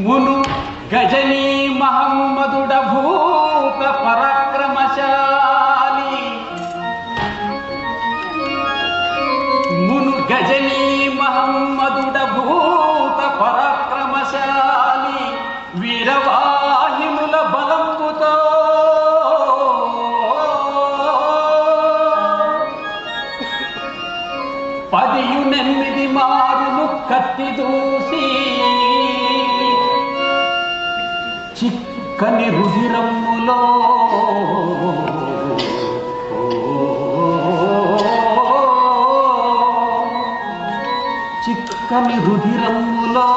మును గజనీ మహమ్మదుడ భూత పరాక్రమశాలి. మును గజనీ మహమ్మదుడ భూత పరాక్రమశాలి. వీరవాహినుల బలంబుతో పదియునెనిమిది మారులు కత్తి దూసి చిక్కని రుధిరమ్ములో చిక్కని రుధిరమ్ములో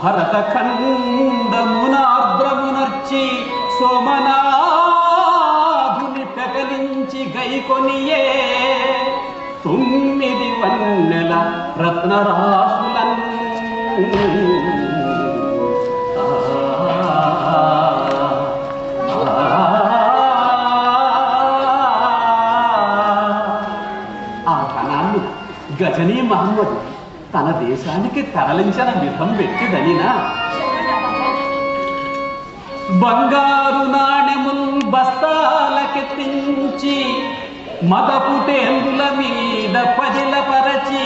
భరత ఖండమున ఆర్ద్రమునర్చి సోమనాథుని పెకలించి గైకొనియే తొమ్మిది వన్నెల రత్నరాశులన్ గజనీ మహమ్మద్ తన దేశానికి తరలించిన విధం వెక్కిదనినా బంగారు నాణెముల్ బస్తాలకెత్తించి మదపుటేందుల మీద పదిల పరచి.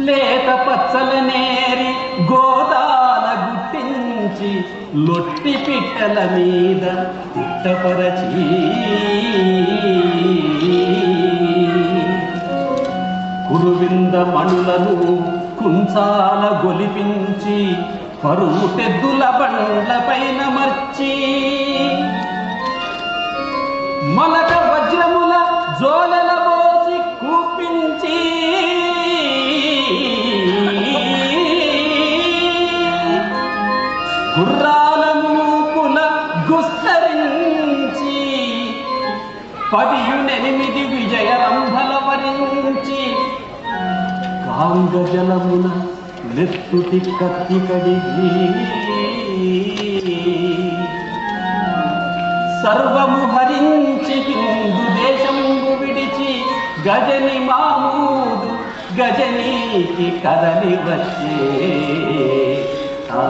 లేత పచ్చల నేరి గో గుట్టించి లొట్టి పిట్టల మీద తిట్టపరచి. కురువింద మణులను కుంచాల గొలిపించి పరువు తెద్దుల బండ్ల పైన మర్చి. మొలక వజ్రముల జోల గుర్రాల మూపుల గుస్తరించి పదియునెనిమిది విజయ రంభల వరించి కాంగజలమున నెత్తుటి కత్తి కడిగి సర్వము హరించి హిందు దేశము విడిచి గజని మామూదు గజనీకి కదలి వచ్చే. ఆ